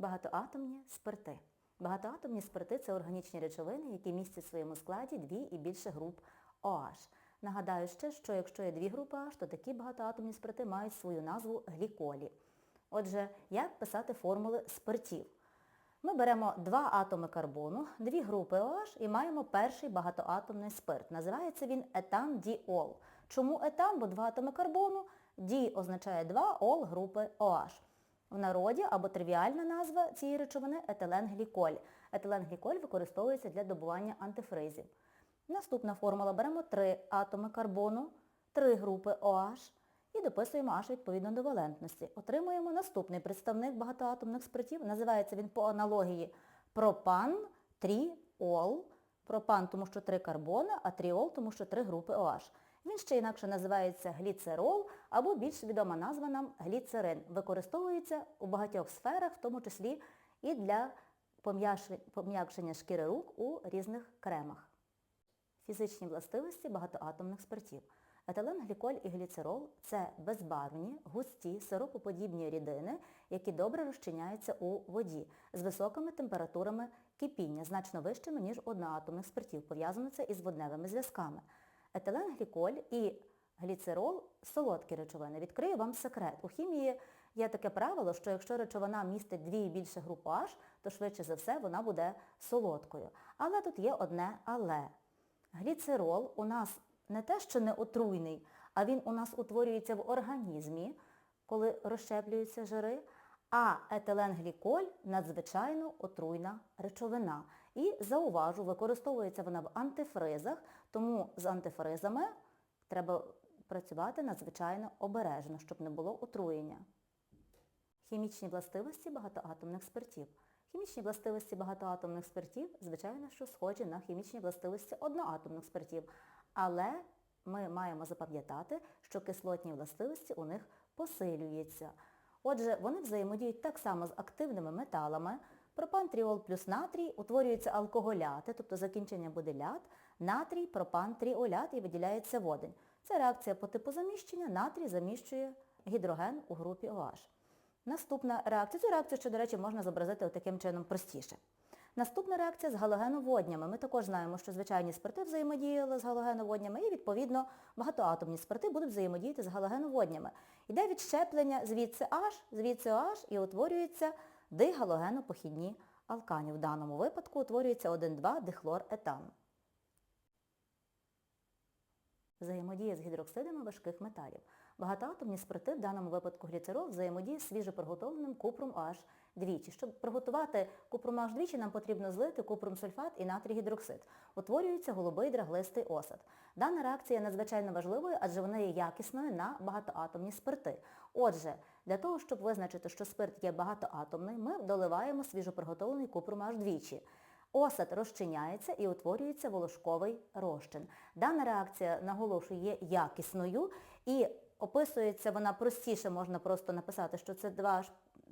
Багатоатомні спирти. Багатоатомні спирти це органічні речовини, які містять в своєму складі дві і більше груп OH. Нагадаю ще, що якщо є дві групи OH, то такі багатоатомні спирти мають свою назву гліколі. Отже, як писати формули спиртів? Ми беремо два атоми карбону, дві групи OH і маємо перший багатоатомний спирт. Називається він етан-діол. Чому етан? Бо два атоми карбону, ді означає два, ол групи OH. В народі або тривіальна назва цієї речовини етиленгліколь. Етиленгліколь використовується для добування антифризів. Наступна формула. Беремо три атоми карбону, три групи OH і дописуємо H відповідно до валентності. Отримуємо наступний представник багатоатомних спиртів. Називається він по аналогії пропан, тріол. Пропан, тому що три карбони, а тріол, тому що три групи OH. Він ще інакше називається гліцерол або більш відома назва нам гліцерин. Використовується у багатьох сферах, в тому числі і для пом'якшення шкіри рук у різних кремах. Фізичні властивості багатоатомних спиртів. Етиленгліколь і гліцерол – це безбарвні, густі, сиропоподібні рідини, які добре розчиняються у воді з високими температурами кипіння, значно вищими, ніж одноатомних спиртів. Пов'язано це із водневими зв'язками. Етиленгліколь і гліцерол – солодкі речовини. Відкрию вам секрет. У хімії є таке правило, що якщо речовина містить дві і більше груп OH, то швидше за все вона буде солодкою. Але тут є одне але. Гліцерол у нас не те, що не отруйний, а він у нас утворюється в організмі, коли розщеплюються жири, а етиленгліколь надзвичайно отруйна речовина. І, зауважу, використовується вона в антифризах, тому з антифризами треба працювати надзвичайно обережно, щоб не було отруєння. Хімічні властивості багатоатомних спиртів. Хімічні властивості багатоатомних спиртів, звичайно, що схожі на хімічні властивості одноатомних спиртів. Але ми маємо запам'ятати, що кислотні властивості у них посилюються. Отже, вони взаємодіють так само з активними металами. Пропантріол плюс натрій утворюються алкоголяти, тобто закінчення буде ляд, натрій, пропантріолят і виділяється водень. Це реакція по типу заміщення, натрій заміщує гідроген у групі OH. Наступна реакція, цю реакцію, що, до речі, можна зобразити таким чином простіше. Наступна реакція з галогеноводнями. Ми також знаємо, що звичайні спирти взаємодіяли з галогеноводнями і, відповідно, багатоатомні спирти будуть взаємодіяти з галогеноводнями. Йде відщеплення звідси H, звідси OH і утворюються дигалогенопохідні алкані. В даному випадку утворюється 1,2 дихлоретан. Взаємодія з гідроксидами важких металів. Багатоатомні спирти, в даному випадку гліцерол, взаємодіє з свіжеприготовленим купром OH двічі. Щоб приготувати купром OH двічі, нам потрібно злити купром сульфат і натрій гідроксид. Утворюється голубий драглистий осад. Дана реакція надзвичайно важливою, адже вона є якісною на багатоатомні спирти. Отже, для того, щоб визначити, що спирт є багатоатомний, ми доливаємо свіжоприготовлений купром OH двічі. Осад розчиняється і утворюється волошковий розчин. Дана реакція, наголошую, є якісною і описується вона простіше, можна просто написати, що це 2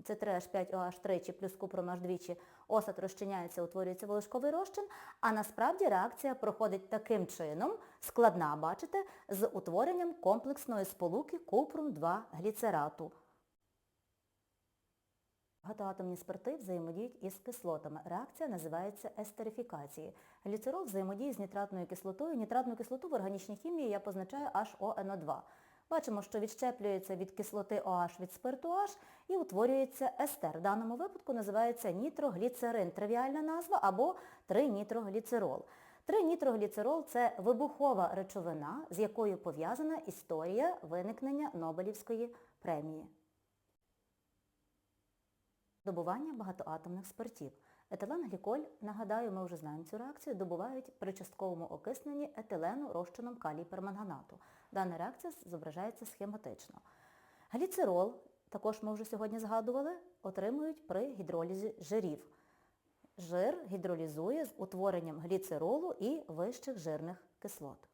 це 3H5OH тричі плюс купром H двічі, осад розчиняється, утворюється волошковий розчин, а насправді реакція проходить таким чином, складна, бачите, з утворенням комплексної сполуки купрум-2 гліцерату. Багатоатомні спирти взаємодіють із кислотами. Реакція називається естерифікацією. Гліцерол взаємодіє з нітратною кислотою. Нітратну кислоту в органічній хімії я позначаю HONO2. Бачимо, що відщеплюється від кислоти OH від спирту H і утворюється естер. В даному випадку називається нітрогліцерин. Тривіальна назва або 3-нітрогліцерол. 3-нітрогліцерол – це вибухова речовина, з якою пов'язана історія виникнення Нобелівської премії. Добування багатоатомних спиртів. Етиленгліколь, нагадаю, ми вже знаємо цю реакцію, добувають при частковому окисненні етилену розчином калій перманганату. Дана реакція зображається схематично. Гліцерол, також ми вже сьогодні згадували, отримують при гідролізі жирів. Жир гідролізує з утворенням гліцеролу і вищих жирних кислот.